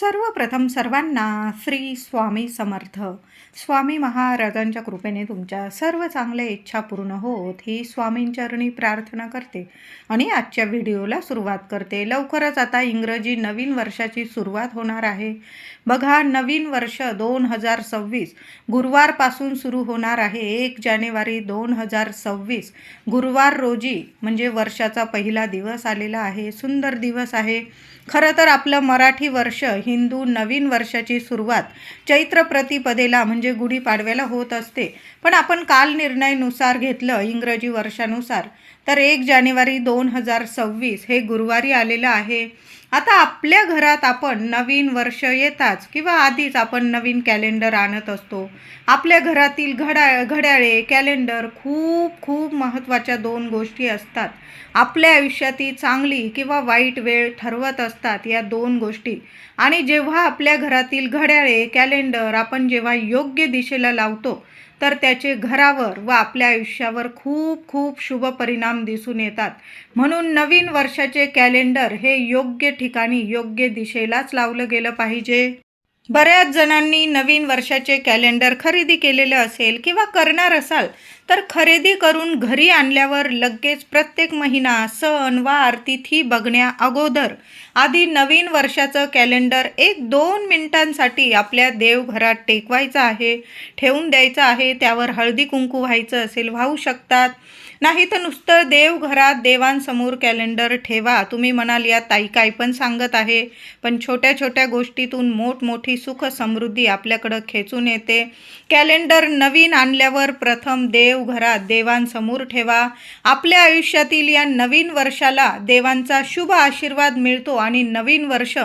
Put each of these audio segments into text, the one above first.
सर्वप्रथम सर्वांना श्री स्वामी समर्थ. स्वामी महाराजांच्या कृपेने तुमच्या सर्व चांगल्या इच्छा पूर्ण होत ही स्वामींचरणी प्रार्थना करते आणि आजच्या व्हिडिओला सुरुवात करते. लवकरच आता इंग्रजी नवीन वर्षाची सुरुवात होणार आहे. बघा नवीन वर्ष दोन हजार सव्वीस गुरुवारपासून सुरू होणार आहे. एक जानेवारी दोन हजार सव्वीस गुरुवार रोजी म्हणजे वर्षाचा पहिला दिवस आलेला आहे. सुंदर दिवस आहे. खरं तर आपलं मराठी वर्ष हिंदू नवीन वर्षाची सुरुवात चैत्र प्रतिपदेला म्हणजे गुढीपाडव्याला होत असते. पण आपण काल निर्णयनुसार घेतलं इंग्रजी वर्षानुसार. तर एक जानेवारी दोन हजार सव्वीस हे गुरुवारी आलेलं आहे. आता आपल्या घरात आपण नवीन वर्ष येताच किंवा आधीच आपण नवीन कॅलेंडर आणत असतो. आपल्या घरातील घड्या घड्याळे कॅलेंडर खूप खूप महत्त्वाच्या दोन गोष्टी असतात. आपल्या आयुष्यातील चांगली किंवा वाईट वेळ ठरवत असतात या दोन गोष्टी. आणि जेव्हा आपल्या घरातील घड्याळे कॅलेंडर आपण जेव्हा योग्य दिशेला लावतो तर त्याचे घरावर व आपल्या आयुष्यावर खूप खूप शुभ परिणाम दिसून येतात. म्हणून नवीन वर्षाचे कॅलेंडर हे योग्य ठिकाणी योग्य दिशेलाच लावलं गेलं पाहिजे. बऱ्याच जणांनी नवीन वर्षाचे कॅलेंडर खरेदी केलेलं असेल किंवा करणार असाल तर खरेदी करून घरी आणल्यावर लगेच प्रत्येक महिना सण वार तिथी बघण्या अगोदर. आधी नवीन वर्षाचं कॅलेंडर एक दोन मिनिटांसाठी आपल्या देवघरात टेकवायचं आहे ठेवून द्यायचं आहे त्यावर हळदी कुंकू व्हायचं असेल वाहू शकतात. नाही तर नुसतं देवघरात देवांसमोर कॅलेंडर ठेवा. तुम्ही म्हणाल या ताई काय पण सांगत आहे. पण छोट्या छोट्या गोष्टीतून मोठमोठी सुख समृद्धी आपल्याकडं खेचून येते. कॅलेंडर नवीन आणल्यावर प्रथम देवघरात देवांसमोर ठेवा. आपल्या आयुष्यातील या नवीन वर्षाला देवांचा शुभ आशीर्वाद मिळतो आणि नवीन वर्ष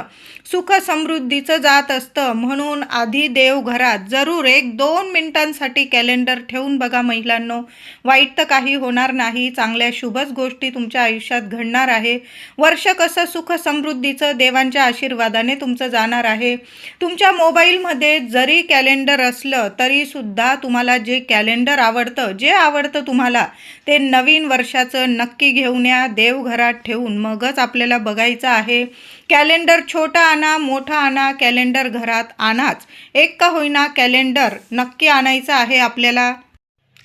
सुख समृद्धीचं जात असतं. म्हणून आधी देवघरात जरूर एक दोन मिनिटांसाठी कॅलेंडर ठेवून बघा महिलांनो. वाईट तर काही होणार नाही चांगल्या शुभच गोष्टी तुमच्या आयुष्यात घडणार आहे. वर्ष कसं सुख समृद्धीचं देवांच्या आशीर्वादाने तुमचं जाणार आहे. तुमच्या मोबाईलमध्ये जरी कॅलेंडर असलं तरीसुद्धा तुम्हाला जे कॅलेंडर आवडतं जे आवडतं तुम्हाला ते नवीन वर्षाचं नक्की घेऊन या देवघरात ठेवून मगच आपल्याला बघायचं आहे. कॅलेंडर छोटा आणा मोठा आणा कॅलेंडर घरात आणाच. एक का होईना कॅलेंडर नक्की आणायचं आहे आपल्याला.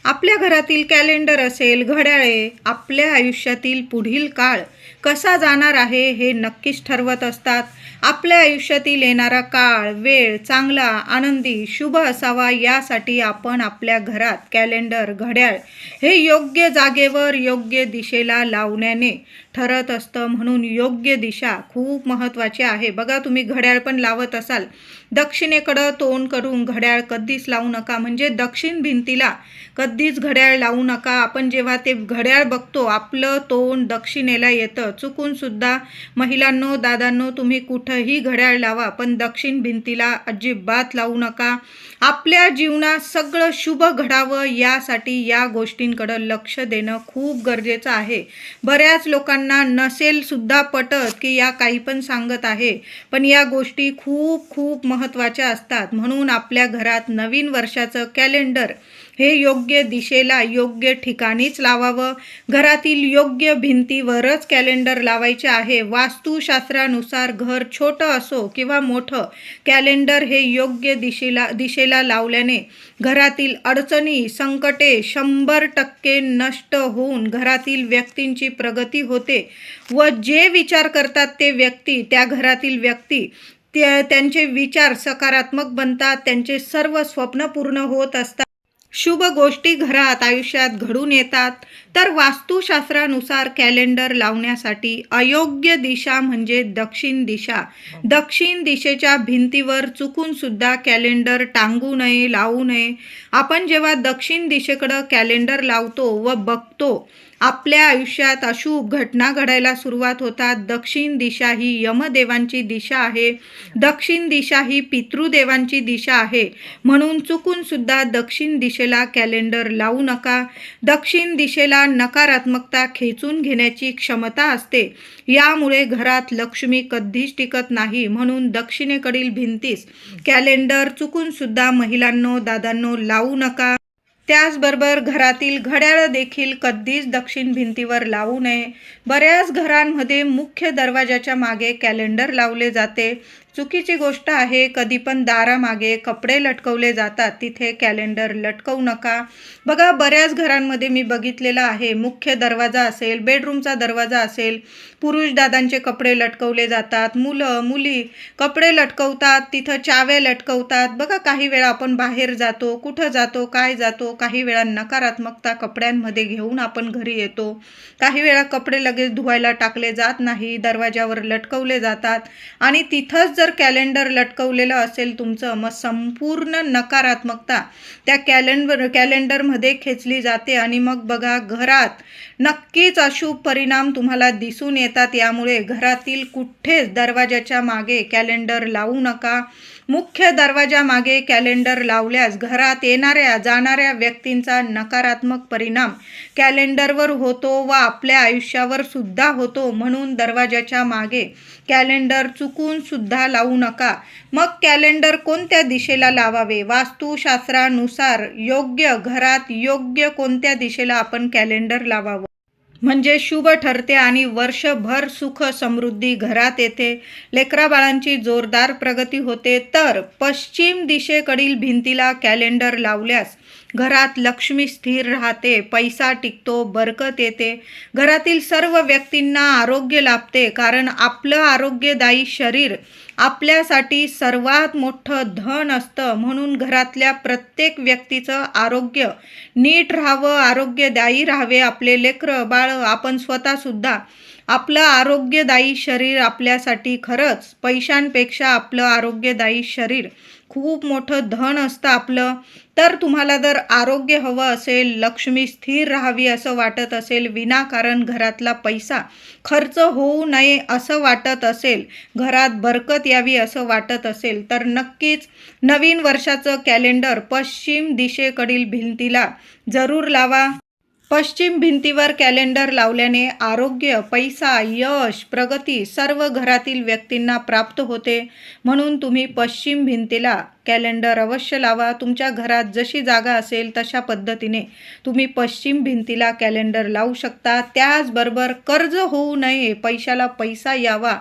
आपल्या घरातील कॅलेंडर असेल घड्याळे आपल्या आयुष्यातील पुढील काळ कसा जाणार आहे हे नक्कीच ठरवत असतात. आपल्या आयुष्यातील येणारा काळ वेळ चांगला आनंदी शुभ असावा यासाठी आपण आपल्या घरात कॅलेंडर घड्याळ हे योग्य जागेवर योग्य दिशेला लावण्याने ठरत असतं म्हणून योग्य दिशा खूप महत्त्वाची आहे. बघा तुम्ही घड्याळ पण लावत असाल. दक्षिणेकडं तोंड करून घड्याळ कधीच लावू नका. म्हणजे दक्षिण भिंतीला कधीच घड्याळ लावू नका. आपण जेव्हा ते घड्याळ बघतो आपलं तोंड दक्षिणेला येतं. चुकूनसुद्धा महिलांनो दादांनो तुम्ही कुठंही घड्याळ लावा पण दक्षिण भिंतीला अजिबात लावू नका. आपल्या जीवनात सगळं शुभ घडावं यासाठी या गोष्टींकडं लक्ष देणं खूप गरजेचं आहे. बऱ्याच लोकांना नसेल सुद्धा पटत की या काही पण सांगत आहे. पण या गोष्टी खूप खूप महत्त्वाच्या असतात. म्हणून आपल्या घरात नवीन वर्षाचं कॅलेंडर हे योग्य दिशेला योग्य ठिकाणीच लावावं. घरातील योग्य भिंतीवरच कॅलेंडर लावायचे आहे. वास्तुशास्त्रानुसार घर छोटं असो किंवा मोठं कॅलेंडर हे योग्य दिशेला दिशेला लावल्याने घरातील अडचणी संकटे शंभर टक्के नष्ट होऊन घरातील व्यक्तींची प्रगती होते व जे विचार करतात ते व्यक्ती त्या घरातील व्यक्ती त्या त्यांचे विचार सकारात्मक बनतात त्यांचे सर्व स्वप्न पूर्ण होत असतात. शुभ गोष्टी घरात आयुष्यात घडून येतात. तर वास्तुशास्त्रानुसार कॅलेंडर लावण्यासाठी अयोग्य दिशा म्हणजे दक्षिण दिशा. दक्षिण दिशेच्या भिंतीवर चुकून सुद्धा कॅलेंडर टांगू नये लावू नये. आपण जेव्हा दक्षिण दिशेकडं कॅलेंडर लावतो व बघतो आपल्या आयुष्यात अशुभ घटना घडायला सुरुवात होतात. दक्षिण दिशा ही यमदेवांची दिशा आहे. दक्षिण दिशा ही पितृदेवांची दिशा आहे. म्हणून चुकून सुद्धा दक्षिण दिशेला कॅलेंडर लावू नका. दक्षिण दिशेला नकारात्मकता खेचून घेण्याची क्षमता असते. यामुळे घरात लक्ष्मी कधीच टिकत नाही म्हणून दक्षिणेकडील भिंतीस कॅलेंडर चुकून सुद्धा महिलांनो दादांनो लावू नका. त्याचबरोबर घरातील घड्याळ देखील कधीच दक्षिण भिंतीवर लावू नये. बऱ्याच घरांमध्ये मुख्य दरवाजाच्या मागे कॅलेंडर लावले जाते. चुकीची गोष्ट आहे कधी पण दारामागे कपडे लटकवले जातात तिथे कॅलेंडर लटकवू नका. बघा बऱ्याच घरांमध्ये मी बघितलेलं आहे मुख्य दरवाजा असेल बेडरूमचा दरवाजा असेल पुरुष दादांचे कपडे लटकवले जातात मुलं मुली कपडे लटकवतात तिथं चावे लटकवतात. बघा काही वेळा आपण बाहेर जातो कुठं जातो काय जातो काही वेळा नकारात्मकता कपड्यांमध्ये घेऊन आपण घरी येतो. काही वेळा कपडे लगेच धुवायला टाकले जात नाही दरवाजावर लटकवले जातात आणि तिथंच जर कॅलेंडर लटकवलेलं असेल तुमचं मग संपूर्ण नकारात्मकता त्या कॅलेंडर कॅलेंडरमध्ये खेचली जाते आणि मग बघा घरात नक्कीच अशुभ परिणाम तुम्हाला दिसून येतात. यामुळे घरातील कुठेच दरवाजाच्या मागे कॅलेंडर लावू नका. मुख्य दरवाजामागे कॅलेंडर लावल्यास घरात येणाऱ्या जाणाऱ्या व्यक्तींचा नकारात्मक परिणाम कॅलेंडरवर होतो व आपल्या आयुष्यावर सुद्धा होतो म्हणून दरवाजाच्या मागे कॅलेंडर चुकून सुद्धा लावू नका. मग कॅलेंडर कोणत्या दिशेला लावावे? वास्तुशास्त्रानुसार योग्य घरात योग्य कोणत्या दिशेला आपण कॅलेंडर लावावं? म्हणजे शुभ ठरते आणि वर्षभर सुख समृद्धी घरात येते. लेकराबाळांची जोरदार प्रगती होते. तर पश्चिम दिशेकडील भिंतीला कॅलेंडर लावल्यास घरात लक्ष्मी स्थिर राहते पैसा टिकतो बरकत येते. घरातील सर्व व्यक्तींना आरोग्य लाभते कारण आपलं आरोग्यदायी शरीर आपल्यासाठी सर्वात मोठं धन असतं. म्हणून घरातल्या प्रत्येक व्यक्तीचं आरोग्य नीट राहावं आरोग्यदायी राहावे आपले लेकरं बाळं. आपण स्वतःसुद्धा आपलं आरोग्यदायी शरीर आपल्यासाठी खरंच पैशांपेक्षा आपलं आरोग्यदायी शरीर खूप मोठं धन असतं आपलं. तर तुम्हाला जर आरोग्य हवं असेल लक्ष्मी स्थिर राहावी असं वाटत असेल विनाकारण घरातला पैसा खर्च होऊ नये असं वाटत असेल घरात बरकत यावी असं वाटत असेल तर नक्कीच नवीन वर्षाचं कॅलेंडर पश्चिम दिशेकडील भिंतीला जरूर लावा. पश्चिम भिंतीवर कॅलेंडर लावल्याने आरोग्य पैसा यश प्रगती सर्व घरातील व्यक्तींना प्राप्त होते. म्हणून तुम्ही पश्चिम भिंतीला कॅलेंडर अवश्य लावा. तुमच्या घरात जशी जागा असेल तशा पद्धतीने तुम्ही पश्चिम भिंतीला कॅलेंडर लावू शकता. त्याचबरोबर कर्ज होऊ नये पैशाला पैसा यावा.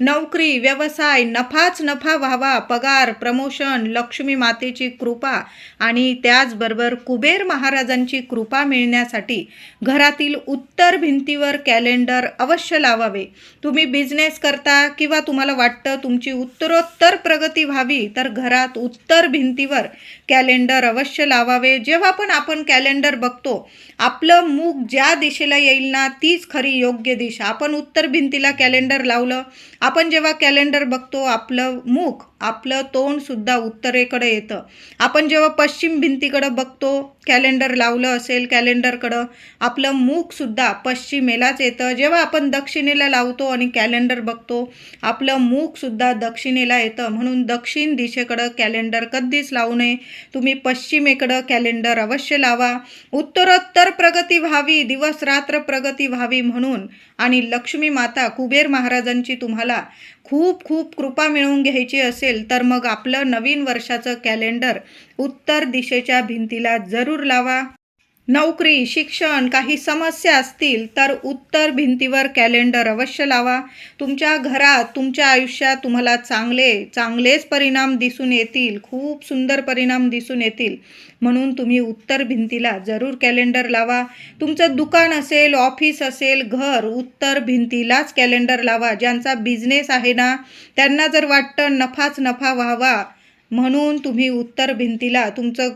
नोकरी व्यवसाय नफाच नफा व्हावा पगार प्रमोशन लक्ष्मी मातेची कृपा आणि त्याचबरोबर कुबेर महाराजांची कृपा मिळण्यासाठी घरातील उत्तर भिंतीवर कॅलेंडर अवश्य लावावे. तुम्ही बिझनेस करता किंवा तुम्हाला वाटतं तुमची उत्तरोत्तर प्रगती व्हावी तर घरात उत्तर भिंतीवर कॅलेंडर अवश्य लावावे. जेव्हा पण आपण कॅलेंडर बघतो आपलं मुख ज्या दिशेला येईल ना तीच खरी योग्य दिशा. आपण उत्तर भिंतीला कॅलेंडर लावलं आपण जेव्हा कॅलेंडर बघतो आपलं मुख आपलं तोंडसुद्धा उत्तरेकडे येतं. आपण जेव्हा पश्चिम भिंतीकडं बघतो कॅलेंडर लावलं असेल कॅलेंडरकडं आपलं मुखसुद्धा पश्चिमेलाच येतं. जेव्हा आपण दक्षिणेला लावतो आणि कॅलेंडर बघतो आपलं मुखसुद्धा दक्षिणेला येतं. म्हणून दक्षिण दिशेकडं कॅलेंडर कधीच लावू नये. तुम्ही पश्चिमेकडं कॅलेंडर अवश्य लावा. उत्तरोत्तर प्रगती व्हावी दिवस रात्र प्रगती व्हावी म्हणून. आणि लक्ष्मी माता कुबेर महाराजांची तुम्हाला खूप खूप कृपा मिळवून घ्यायची असेल असेल तर मग आपलं नवीन वर्षाचं कॅलेंडर उत्तर दिशेच्या भिंतीला जरूर लावा. नोकरी शिक्षण काही समस्या असतील तर उत्तर भिंतीवर कॅलेंडर अवश्य लावा. तुमच्या घरात तुमच्या आयुष्यात तुम्हाला चांगले चांगलेच परिणाम दिसून येतील. खूप सुंदर परिणाम दिसून येतील. म्हणून तुम्ही उत्तर भिंतीला जरूर कॅलेंडर लावा. तुमचं दुकान असेल ऑफिस असेल घर उत्तर भिंतीलाच कॅलेंडर लावा. ज्यांचा बिझनेस आहे ना त्यांना जर वाटतं नफाच नफा व्हावा म्हणून तुम्ही उत्तर भिंतीला तुमचं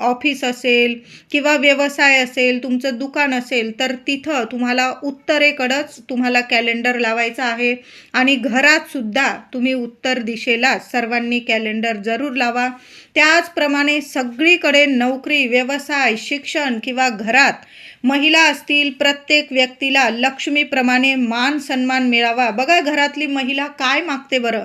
ऑफिस असेल किंवा व्यवसाय असेल तुमचं दुकान असेल तर तिथं तुम्हाला उत्तरेकडंच तुम्हाला कॅलेंडर लावायचं आहे. आणि घरातसुद्धा तुम्ही उत्तर दिशेला सर्वांनी कॅलेंडर जरूर लावा. त्याचप्रमाणे सगळीकडे नोकरी व्यवसाय शिक्षण किंवा घरात महिला असतील प्रत्येक व्यक्तीला लक्ष्मीप्रमाणे मान सन्मान मिळावा. बघा घरातली महिला काय मागते बरं.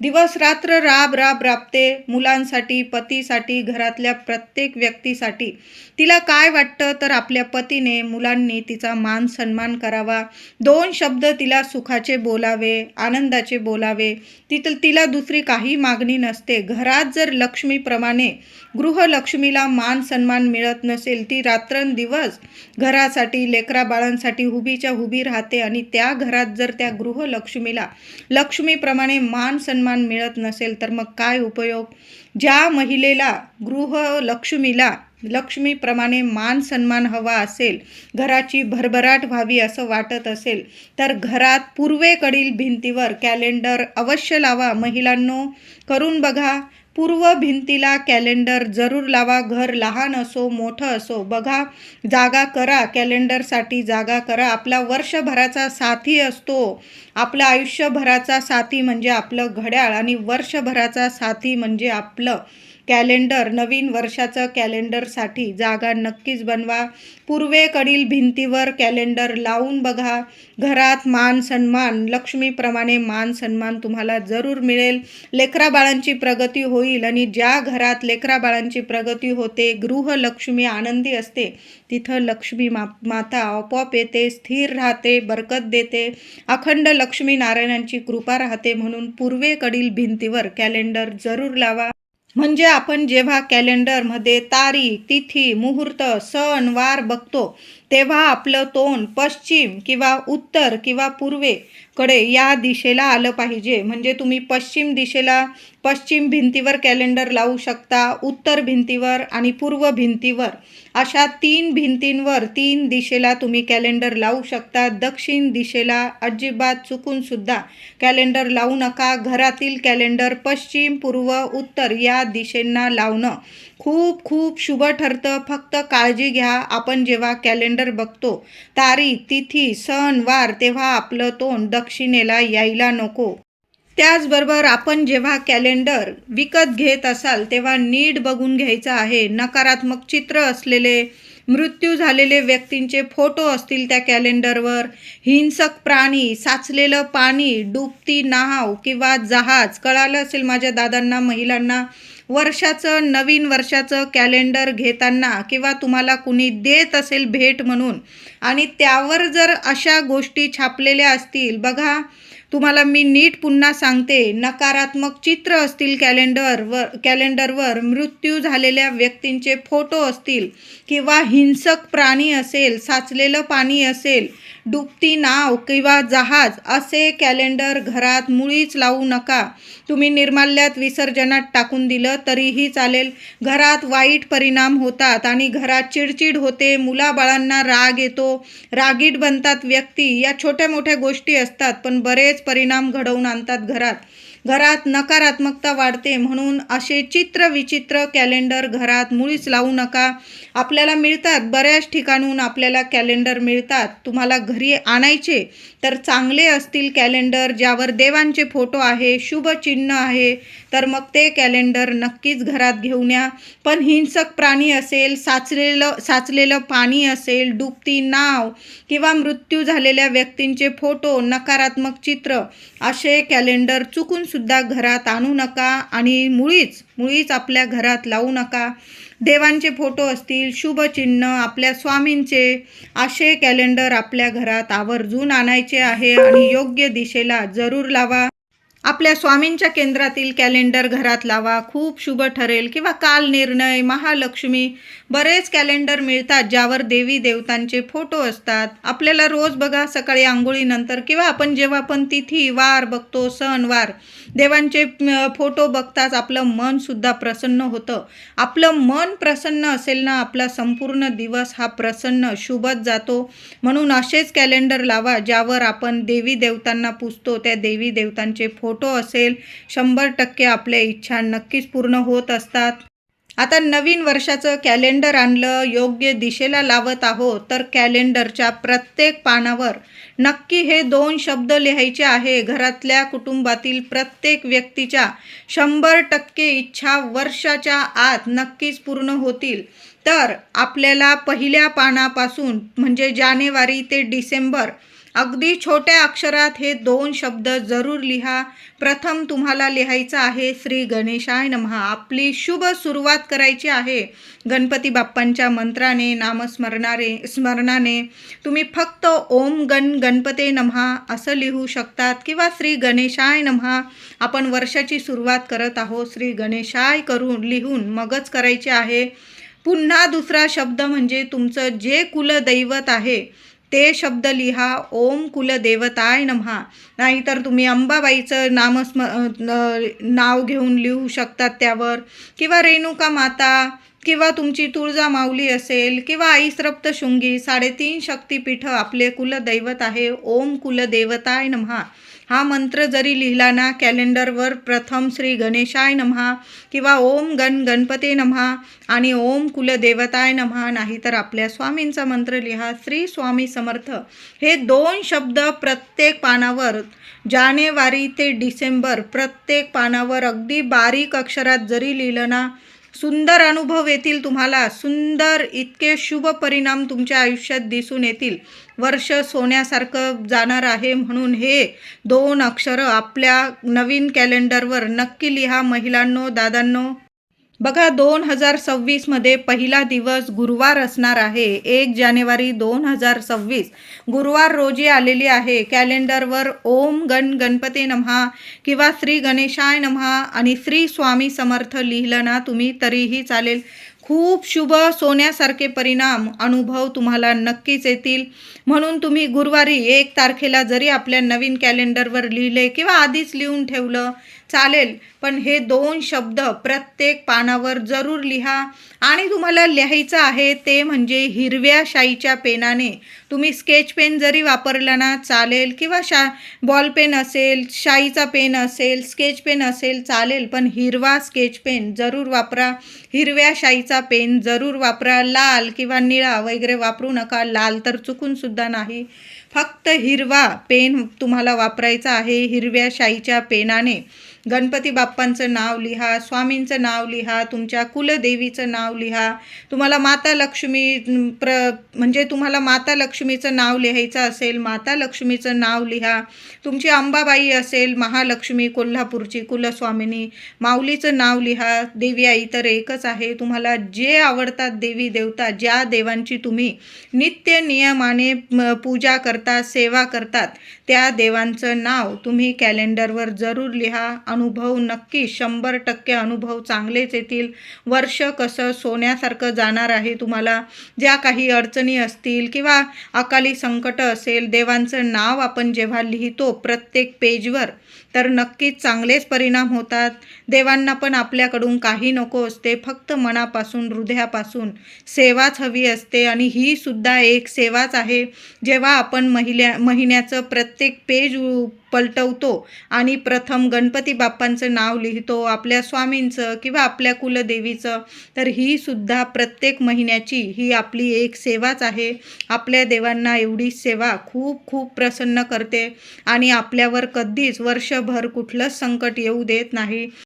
दिवस रात्र राब राब राबते मुलांसाठी पतीसाठी घरातल्या प्रत्येक व्यक्तीसाठी. तिला काय वाटतं तर आपल्या पतीने मुलांनी तिचा मान सन्मान करावा. दोन शब्द तिला सुखाचे बोलावे आनंदाचे बोलावे. तिथं तिला दुसरी काही मागणी नसते. घरात जर लक्ष्मीप्रमाणे गृहलक्ष्मीला मान सन्मान मिळत नसेल ती रात्रंदिवस घरासाठी लेकरा बाळांसाठी उभीच्या उभी राहते आणि त्या घरात जर त्या गृहलक्ष्मीला लक्ष्मीप्रमाणे मान सन्मान मिळत नसेल तर मग काय उपयोग? ज्या महिलेला गृहलक्ष्मीला लक्ष्मीप्रमाणे मान सन्मान हवा असेल घराची भरभराट व्हावी असं वाटत असेल तर घरात पूर्वेकडील भिंतीवर कॅलेंडर अवश्य लावा. महिलांनो करून बघा. पूर्व भिंतीला कॅलेंडर जरूर लावा घर लहान असो मोठं असो. बघा जागा करा कॅलेंडरसाठी जागा करा. आपला वर्षभराचा साथी असतो. आपलं आयुष्यभराचा साथी म्हणजे आपलं घड्याळ आणि वर्षभराचा साथी म्हणजे आपलं कॅलेंडर नवीन वर्षाचं कॅलेंडरसाठी जागा नक्कीच बनवा. पूर्वेकडील भिंतीवर कॅलेंडर लावून बघा. घरात मान सन्मान लक्ष्मीप्रमाणे मान सन्मान तुम्हाला जरूर मिळेल. लेकरा बाळांची प्रगती होईल आणि ज्या घरात लेकरा बाळांची प्रगती होते गृहलक्ष्मी आनंदी असते तिथं लक्ष्मी मा माता आपोआप येते स्थिर राहते बरकत देते. अखंड लक्ष्मी नारायणांची कृपा राहते म्हणून पूर्वेकडील भिंतीवर कॅलेंडर जरूर लावा. म्हणजे आपण जेव्हा कॅलेंडरमध्ये तारीख तिथी मुहूर्त सण वार बघतो तेव्हा आपलं तोंड पश्चिम किंवा उत्तर किंवा पूर्वेकडे या दिशेला आलं पाहिजे. म्हणजे तुम्ही पश्चिम दिशेला पश्चिम भिंतीवर कॅलेंडर लावू शकता उत्तर भिंतीवर आणि पूर्व भिंतीवर. अशा तीन भिंतींवर तीन दिशेला तुम्ही कॅलेंडर लावू शकता. दक्षिण दिशेला अजिबात चुकूनसुद्धा कॅलेंडर लावू नका. घरातील कॅलेंडर पश्चिम पूर्व उत्तर या दिशेंना लावणं खूप खूप शुभ ठरतं. फक्त काळजी घ्या. आपण जेव्हा कॅलेंडर बघतो तारीख तिथी सण वार तेव्हा आपलं तोंड दक्षिणेला यायला नको. त्याचबरोबर आपण जेव्हा कॅलेंडर विकत घेत असाल तेव्हा नीट बघून घ्यायचं आहे. नकारात्मक चित्र असलेले मृत्यू झालेले व्यक्तींचे फोटो असतील त्या कॅलेंडरवर हिंसक प्राणी साचलेलं पाणी डुबती नाव किंवा जहाज. कळालं असेल माझ्या दादांना महिलांना वर्षाचं नवीन वर्षाचं कॅलेंडर घेताना किंवा तुम्हाला कुणी देत असेल भेट म्हणून आणि त्यावर जर अशा गोष्टी छापलेल्या असतील बघा तुम्हाला मी नीट पुन्हा सांगते नकारात्मक चित्र असतील कॅलेंडरवर कॅलेंडरवर मृत्यू झालेल्या व्यक्तींचे फोटो असतील किंवा हिंसक प्राणी असेल साचलेलं पाणी असेल डुबती नाव किंवा जहाज असे कॅलेंडर घरात मुळीच लावू नका. तुम्ही निर्माल्यात विसर्जनात टाकून दिलं तरीही चालेल. घरात वाईट परिणाम होतात आणि घरात चिडचिड होते. मुलाबाळांना राग येतो. रागीट बनतात व्यक्ती. या छोट्या मोठ्या गोष्टी असतात पण बरेच परिणाम घडवून आणतात घरात. घरात नकारात्मकता वाढते म्हणून असे चित्र विचित्र कॅलेंडर घरात मुळीच लावू नका. आपल्याला मिळतात बऱ्याच ठिकाणून आपल्याला कॅलेंडर मिळतात. तुम्हाला घरी आणायचे तर चांगले असतील कॅलेंडर ज्यावर देवांचे फोटो आहे शुभ चिन्ह आहे तर मग ते कॅलेंडर नक्कीच घरात घेऊन या. पण हिंसक प्राणी असेल साचलेलं साचलेलं पाणी असेल डुबती नाव किंवा मृत्यू झालेल्या व्यक्तींचे फोटो नकारात्मक चित्र असे कॅलेंडर चुकून सुद्धा घरात आणू नका आणि मुळीच मुळीच आपल्या घरात लावू नका. देवांचे फोटो असतील शुभचिन्ह आपल्या स्वामींचे असे कॅलेंडर आपल्या घरात आवर्जून आणायचे आहे आणि योग्य दिशेला जरूर लावा. आपल्या स्वामींच्या केंद्रातील कॅलेंडर घरात लावा. खूप शुभ ठरेल किंवा काल निर्णय महालक्ष्मी बरेच कॅलेंडर मिळतात ज्यावर देवी देवतांचे फोटो असतात. आपल्याला रोज बघा सकाळी आंघोळीनंतर किंवा आपण जेव्हा पण तिथी वार बघतो सणवार देवांचे फोटो बघताच आपलं मनसुद्धा प्रसन्न होतं. आपलं मन प्रसन्न असेल ना आपला संपूर्ण दिवस हा प्रसन्न शुभच जातो. म्हणून असेच कॅलेंडर लावा ज्यावर आपण देवी देवतांना पुजतो त्या देवी देवतांचे फोटो असेल शंभर टक्के आपल्या इच्छा नक्कीच पूर्ण होत असतात. आता नवीन वर्षाचं कॅलेंडर आणलं योग्य दिशेला लावत आहोत तर कॅलेंडरच्या प्रत्येक पानावर नक्की हे दोन शब्द लिहायचे आहे. घरातल्या कुटुंबातील प्रत्येक व्यक्तीच्या शंभर टक्के इच्छा वर्षाच्या आत नक्कीच पूर्ण होतील. तर आपल्याला पहिल्या पानापासून म्हणजे जानेवारी ते डिसेंबर अगदी छोट्या अक्षरात हे दोन शब्द जरूर लिहा. प्रथम तुम्हाला लिहायचं आहे श्री गणेशाय नमहा. आपली शुभ सुरुवात करायची आहे. गणपती बाप्पांच्या मंत्राने नामस्मरणारे स्मरणाने. तुम्ही फक्त ओम गण गणपते नमहा असं लिहू शकतात किंवा श्री गणेशाय नमहा. आपण वर्षाची सुरुवात करत आहोत. श्री गणेशाय करून लिहून मगच करायचे आहे. पुन्हा दुसरा शब्द म्हणजे तुमचं जे कुलदैवत आहे. ते शब्द लिहा. ओम कुलदेवताय नमहा. नाहीतर तुम्ही अंबाबाईचं नामस्म नाव घेऊन लिहू शकतात त्यावर. किंवा रेणुका माता किंवा तुमची तुळजा माऊली असेल किंवा आई सप्तशृंगी साडेतीन शक्तिपीठ आपले कुलदैवत आहे. ओम कुलदेवताय नमहा. हा मंत्र जरी लिहिला ना कॅलेंडरवर प्रथम श्री गणेशाय नमहा किंवा ओम गण गणपते नमहा आणि ओम कुलदेवताय नमहा नाहीतर आपल्या स्वामींचा मंत्र लिहा श्री स्वामी समर्थ. हे दोन शब्द प्रत्येक पानावर जानेवारी ते डिसेंबर प्रत्येक पानावर अगदी बारीक अक्षरात जरी लिहिलं ना सुंदर अनुभव येतील तुम्हाला. सुंदर इतके शुभ परिणाम तुमच्या आयुष्यात दिसून येतील. वर्ष सोन्यासारखं जाणार आहे म्हणून हे दोन अक्षरं आपल्या नवीन कॅलेंडरवर नक्की लिहा. महिलांनो दादांनो बघा दोन हजार सव्वीसमध्ये पहिला दिवस गुरुवार असणार आहे. एक जानेवारी दोन हजार सव्वीस. गुरुवार रोजी आलेली आहे. कॅलेंडरवर ओम गण गणपती नमहा किंवा श्री गणेशाय नमहा आणि श्री स्वामी समर्थ लिहिलं ना तुम्ही तरीही चालेल. खूप शुभ सोन्यासारखे परिणाम अनुभव तुम्हाला नक्कीच येतील. म्हणून तुम्ही गुरुवारी एक तारखेला जरी आपल्या नवीन कॅलेंडरवर लिहिले किंवा आधीच लिहून ठेवलं चालेल. पण हे दोन शब्द प्रत्येक पानावर जरूर लिहा. आणि तुम्हाला लिहायचं आहे ते म्हणजे हिरव्या शाईच्या पेनाने. तुम्ही स्केच पेन जरी वापरला ना चालेल. किंवा शा बॉल पेन असेल शाईचा पेन असेल स्केच पेन असेल चालेल. पण हिरवा स्केच पेन जरूर वापरा. हिरव्या शाईचा पेन जरूर वापरा. लाल किंवा निळा वगैरे वापरू नका. लाल तर चुकूनसुद्धा नाही. फक्त हिरवा पेन तुम्हाला वापरायचा आहे हिरव्या शाईच्या पेनाने. गणपती बाप्पांचं नाव लिहा स्वामींचं नाव लिहा तुमच्या कुलदेवीचं नाव लिहा. तुम्हाला माता लक्ष्मी प्र म्हणजे तुम्हाला माता लक्ष्मीचं नाव लिहायचं असेल माता लक्ष्मीचं नाव लिहा. तुमची अंबाबाई असेल महालक्ष्मी कोल्हापूरची कुलस्वामिनी माऊलीचं नाव लिहा. देवी आई तर एकच आहे. तुम्हाला जे आवडतात देवी देवता ज्या देवांची तुम्ही नित्य नियमाने म, पूजा करता सेवा करतात त्या देवांचं नाव तुम्ही कॅलेंडरवर जरूर लिहा. अनुभव नक्की शंभर टक्के अनुभव चांगलेच येतील. वर्ष कसं सोन्यासारखं जाणार आहे तुम्हाला? ज्या काही अडचणी असतील किंवा अकाली संकट असेल देवांचं नाव आपण जेव्हा लिहितो प्रत्येक पेजवर तर नक्कीच चांगलेच परिणाम होतात. देवांना पण आपल्याकडून काही नको असते फक्त मनापासून हृदयापासून सेवाच हवी असते आणि ही सुद्धा एक सेवाच आहे. जेव्हा आपण महिल्या महिन्याचं प्रत्येक पेज पलटवतो आणि प्रथम गणपती बाप्पांचं नाव लिहितो आपल्या स्वामींचं किंवा आपल्या कुलदेवीचं तर ही सुद्धा प्रत्येक महिन्याची ही आपली एक सेवाच आहे. आपल्या देवांना एवढी सेवा खूप खूप प्रसन्न करते आणि आपल्यावर कधीच वर्षभर कुठलंच संकट येऊ देत नाही.